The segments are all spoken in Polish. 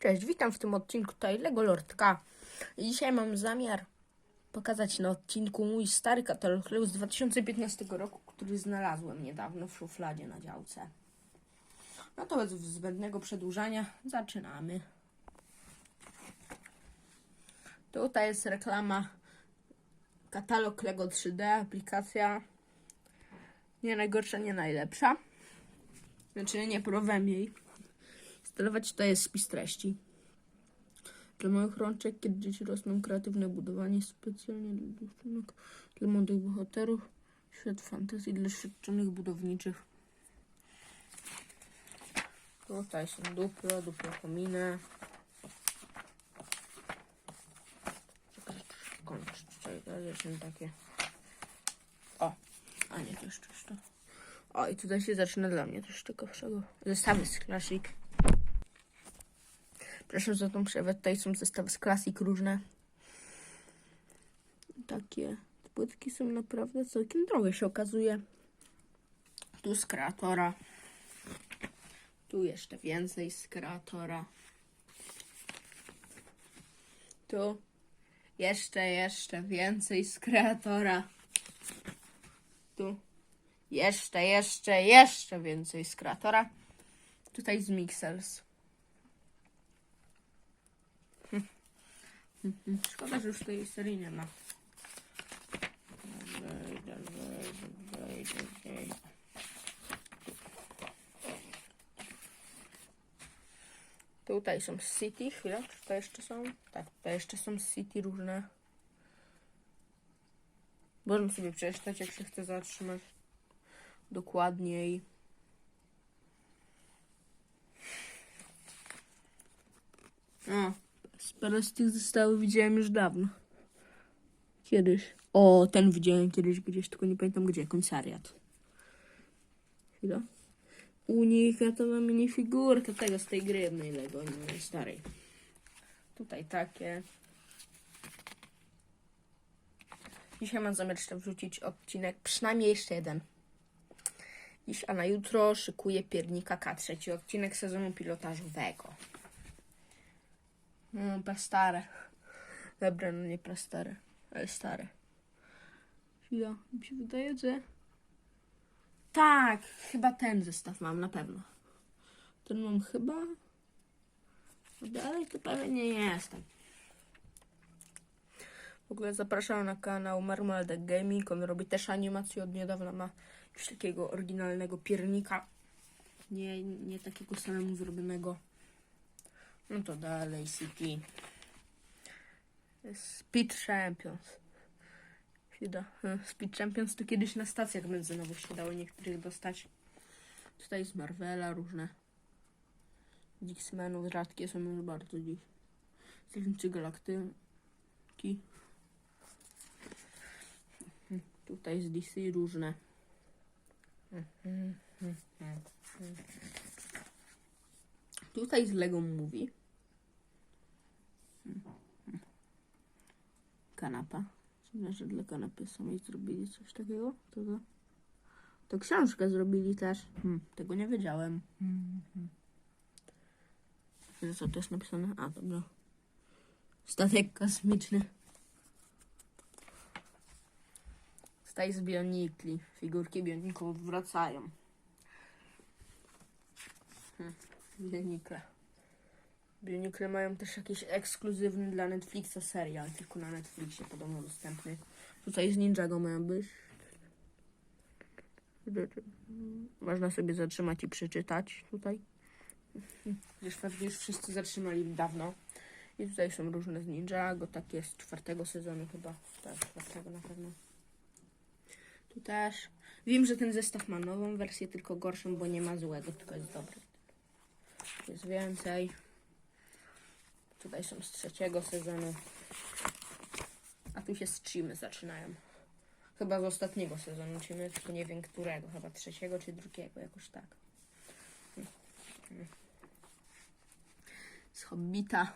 Cześć, witam w tym odcinku tutaj Lego Lordka. Dzisiaj mam zamiar pokazać na odcinku mój stary katalog Lego z 2015 roku, który znalazłem niedawno w szufladzie na działce. No to bez zbędnego przedłużania zaczynamy. Tutaj jest reklama katalog Lego 3D, aplikacja nie najgorsza, nie najlepsza. Znaczy nie próbowałem jej instalować. To jest spis treści. Dla małych rączek, kiedy dzieci rosną, kreatywne budowanie specjalnie dla dziewczynek, dla młodych bohaterów, świat fantazji dla doświadczonych budowniczych. Tutaj są duplo kominy. Czekaj, kończ. Tutaj są takie. O, a nie, to jeszcze to. O, i tutaj się zaczyna dla mnie coś ciekawszego. Zestawy z Classic. Proszę za tą przerwę. Tutaj są zestawy z Classic różne. Takie płytki są naprawdę całkiem drogie się okazuje. Tu z kreatora. Tu jeszcze więcej z kreatora. Tu jeszcze, jeszcze więcej z kreatora. Tu jeszcze, jeszcze, jeszcze więcej z kreatora. Tutaj z Mixels. Hm, hm. Szkoda, że już tej serii nie ma. Tutaj są City, chwilę, czy to jeszcze są? Tak, to jeszcze są City różne. Możemy sobie przeczytać, jak się chce zatrzymać dokładniej. O, sporo z tych zestawów widziałem już dawno. Kiedyś. O, ten widziałem kiedyś gdzieś, tylko nie pamiętam gdzie. Komisariat. Chwila. Unikatowa minifigurka tego z tej gry Lego, nie starej. Tutaj takie. Dzisiaj mam zamiar jeszcze wrzucić odcinek, przynajmniej jeszcze jeden. Dziś, a na jutro szykuję piernika K, trzeci odcinek sezonu pilotażowego. No, prastare. Dobra, no nie prastare, ale stare. Chwila, mi się wydaje, że... Tak, chyba ten zestaw mam, na pewno. Ten mam chyba... Ale to pewnie nie jestem. W ogóle zapraszam na kanał Marmalade Gaming. On robi też animację od niedawna. Ma już takiego oryginalnego piernika. Nie, nie takiego samemu zrobionego. No to dalej City. Speed Champions. Się e, Speed Champions to kiedyś na stacjach benzynowych się dało niektórych dostać. Tutaj z Marvela różne. X-Menów rzadkie są już bardzo dziś. Tajemnicy Galaktyki. Tutaj z DC różne. Tutaj z Lego Movie. Kanapa. Dziwne, że dla kanapy samej zrobili coś takiego. To, to, to książkę zrobili też. Hmm, tego nie wiedziałem. Hmm. Co to jest napisane? A, dobra. Statek kosmiczny. Staj z Bionikli. Figurki Bioników wracają. Hmm. Bionikle. Bionikle mają też jakiś ekskluzywny dla Netflixa serial, tylko na Netflixie podobno dostępny. Tutaj z Ninjago mają być. Można sobie zatrzymać i przeczytać tutaj. Pewnie już wszyscy zatrzymali dawno. I tutaj są różne z Ninjago, takie z czwartego sezonu chyba. Tak, czwartego na pewno. Tu też. Wiem, że ten zestaw ma nową wersję, tylko gorszą, bo nie ma złego, tylko jest dobry. Jest więcej. Tutaj są z trzeciego sezonu. A tu się streamy zaczynają. Chyba z ostatniego sezonu, czy my, tylko nie wiem którego. Chyba trzeciego czy drugiego, jakoś tak. Z Hobbita.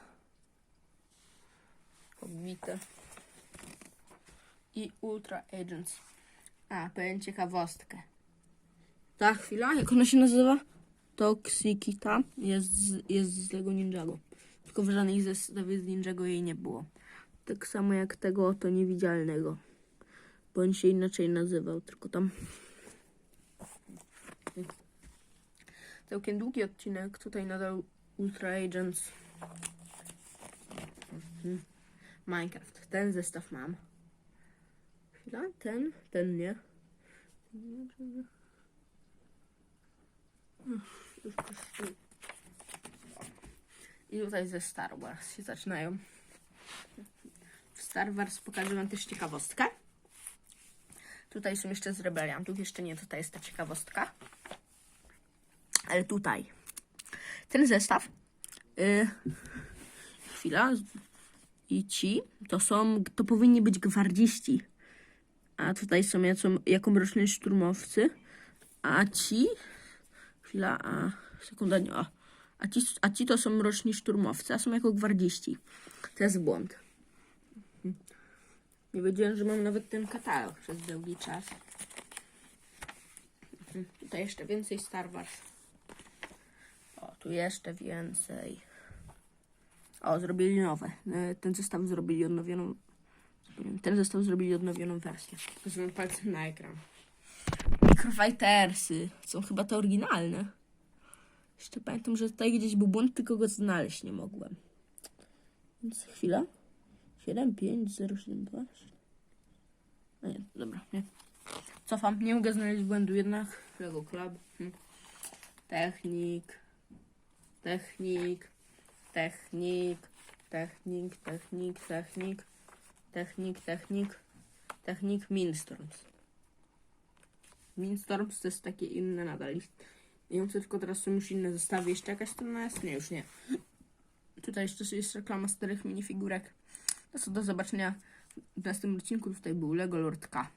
Hobbita. I Ultra Agents. A, powiem ciekawostkę. Ta chwila, jak ona się nazywa? Toxikita jest z, jest z Lego Ninjago. Tylko w żadnej zestawie z Ninjago jej nie było. Tak samo jak tego oto niewidzialnego. Bo on się inaczej nazywał, tylko tam. Całkiem długi odcinek. Tutaj nadal Ultra Agents. Mhm. Minecraft. Ten zestaw mam. Chwila, ten, ten nie. Już puścił. I tutaj ze Star Wars się zaczynają. W Star Wars pokażę wam też ciekawostkę. Tutaj są jeszcze z rebeliantów, jeszcze nie, tutaj jest ta ciekawostka. Ale tutaj. Ten zestaw. y, chwila. I ci to są, to powinni być gwardziści. A tutaj są jaką, jaką roczni szturmowcy. A ci. Chwila, a. Sekunda, nie. O. A ci, a ci to są roczni szturmowcy, a są jako gwardziści. To jest błąd. Nie wiedziałem, że mam nawet ten katalog przez długi czas. Mhm. Tutaj jeszcze więcej Star Wars. O, tu jeszcze więcej. O, zrobili nowe. E, Ten zestaw zrobili odnowioną. Ten zestaw zrobili odnowioną wersję. Pokazuję palcem na ekran. Microfightersy. Są chyba te oryginalne. Jeszcze pamiętam, że tutaj gdzieś był błąd, tylko go znaleźć nie mogłem. Więc chwila. 7, 5, 0, 7, 2. A nie, dobra, nie. Cofam, nie mogę znaleźć błędu jednak. Lego Club. Hm. Technik. Technik. Technik. Technik, technik, technik. Technik, technik. Technik Mindstorms. Mindstorms to jest takie inne nadal. Co tylko teraz są już inne zestawy. Jeszcze jakaś strona jest? Nie, już nie. Tutaj jeszcze jest reklama starych minifigurek. To co do zobaczenia w następnym odcinku. Tutaj był Lego Lord K.